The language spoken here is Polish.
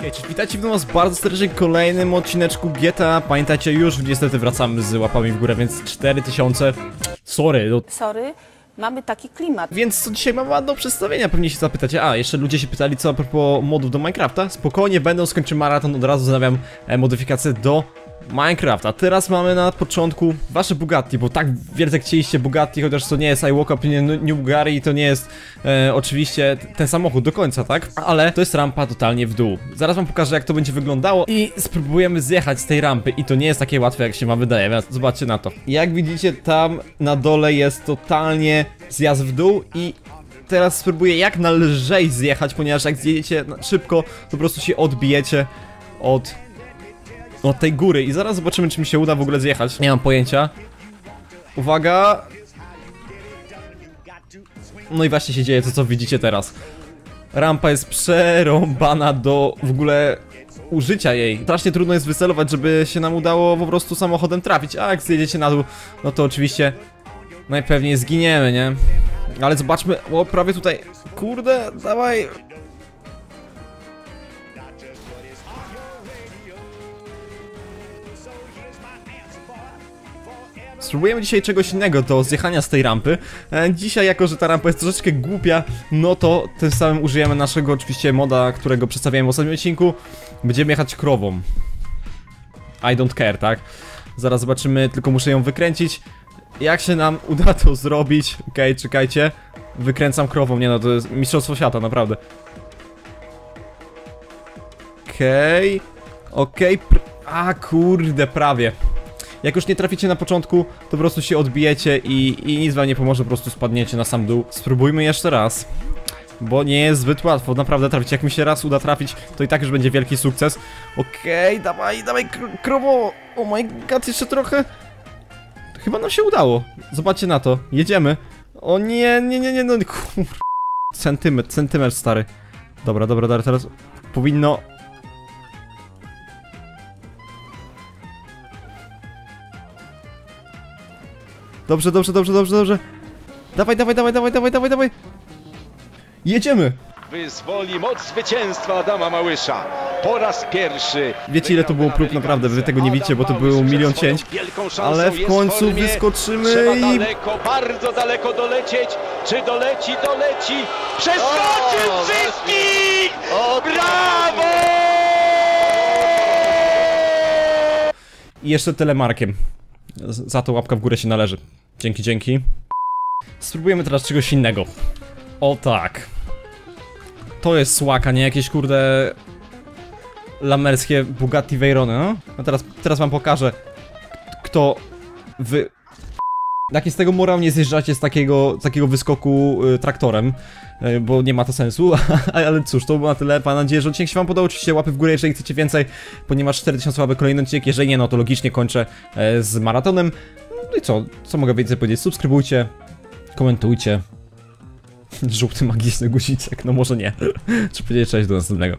Hej, cześć, witajcie w was bardzo serdecznie w kolejnym odcineczku GTA. Pamiętajcie, już niestety wracamy z łapami w górę, więc 4000. Sorry, no. Sorry, mamy taki klimat. Więc co dzisiaj mam do przedstawienia? Pewnie się zapytacie. A, jeszcze ludzie się pytali, co a propos modów do Minecrafta. Spokojnie, będą skończy maraton, od razu zamawiam e, modyfikację do Minecrafta. Teraz mamy na początku wasze Bugatti, bo tak wielce chcieliście Bugatti, chociaż to nie jest iWalk Up, nie New i to nie jest e, oczywiście ten samochód do końca, tak? Ale to jest rampa totalnie w dół. Zaraz wam pokażę, jak to będzie wyglądało i spróbujemy zjechać z tej rampy i to nie jest takie łatwe, jak się wam wydaje, więc zobaczcie na to. Jak widzicie, tam na dole jest totalnie zjazd w dół i teraz spróbuję jak nalżej zjechać, ponieważ jak zjedziecie szybko, to po prostu się odbijecie od od tej góry i zaraz zobaczymy, czy mi się uda w ogóle zjechać. Nie mam pojęcia. Uwaga! No i właśnie się dzieje to, co widzicie teraz. Rampa jest przerąbana do w ogóle użycia jej. Strasznie trudno jest wycelować, żeby się nam udało po prostu samochodem trafić. A jak zjedziecie na dół, no to oczywiście najpewniej zginiemy, nie? Ale zobaczmy, o prawie tutaj, kurde, dawaj, Spróbujemy dzisiaj czegoś innego do zjechania z tej rampy. E, Dzisiaj, jako że ta rampa jest troszeczkę głupia, no to tym samym użyjemy naszego oczywiście moda, którego przedstawiałem w ostatnim odcinku. Będziemy jechać krową. I don't care, tak? Zaraz zobaczymy, tylko muszę ją wykręcić. Jak się nam uda to zrobić? Okej, czekajcie. Wykręcam krową, nie no, to jest mistrzostwo świata, naprawdę. Okej. Okej, pr- a kurde, prawie. Jak już nie traficie na początku, to po prostu się odbijecie i, i nic wam nie pomoże, po prostu spadniecie na sam dół. Spróbujmy jeszcze raz. Bo nie jest zbyt łatwo, naprawdę trafić. Jak mi się raz uda trafić, to i tak już będzie wielki sukces. Okej, dawaj, dawaj, kr krowo! Oh my god, jeszcze trochę. Chyba nam się udało. Zobaczcie na to. Jedziemy. O nie, nie, nie, nie, no kur... Centymetr, centymetr stary. Dobra, dobra, dobra, teraz powinno... Dobrze, dobrze, dobrze, dobrze, dobrze. Dawaj, dawaj, dawaj, dawaj, dawaj, dawaj, dawaj. Jedziemy. Wyzwoli moc zwycięstwa Adama Małysza. Po raz pierwszy. Wiecie, ile to było prób, naprawdę, wy tego nie widzicie, bo to było milion cięć, ale w końcu wyskoczymy Trzeba i- daleko, bardzo daleko dolecieć. Czy doleci, doleci. Przeskoczy O, wszystkich! Brawo! I jeszcze telemarkiem. Za to łapka w górę się należy. Dzięki, dzięki. Spróbujemy teraz czegoś innego. O tak. To jest słaka, nie jakieś kurde... Lamerskie Bugatti Veyrony, no? No teraz, teraz wam pokażę, kto wy... Jaki z tego morał nie zjeżdżacie z takiego, z takiego wyskoku y, traktorem, y, bo nie ma to sensu, ale cóż, to było na tyle, mam nadzieję, że odcinek się wam podobał, oczywiście łapy w górę, jeżeli chcecie więcej, ponieważ 4000 łapek kolejny odcinek, jeżeli nie, no to logicznie kończę e, z maratonem, no i co, co mogę więcej powiedzieć, subskrybujcie, komentujcie, żółty magiczny guziczek, no może nie, czy powiedzieć cześć do następnego.